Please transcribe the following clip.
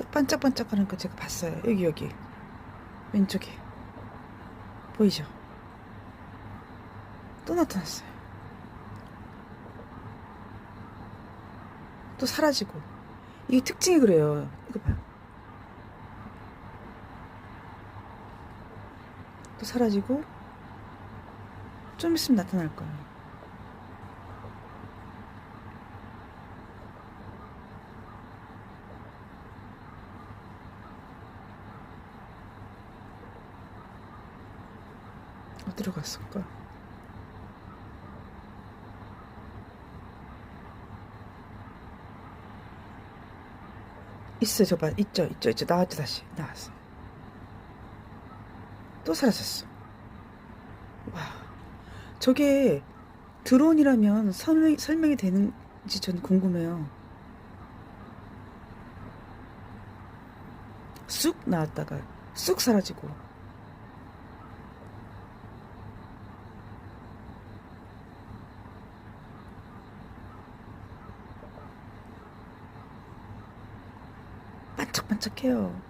또 반짝반짝하는 거 제가 봤어요. 여기 여기 왼쪽에 보이죠? 또 나타났어요. 또 사라지고 이게 특징이 그래요. 이거 봐요. 또 사라지고 좀 있으면 나타날 거예요. 어디로 갔을까? 있어, 저 봐. 있죠, 있죠, 있죠. 나왔죠, 다시. 나왔어. 또 사라졌어. 와. 저게 드론이라면 설명, 설명이 되는지 전 궁금해요. 쑥 나왔다가 쑥 사라지고. 반짝반짝해요.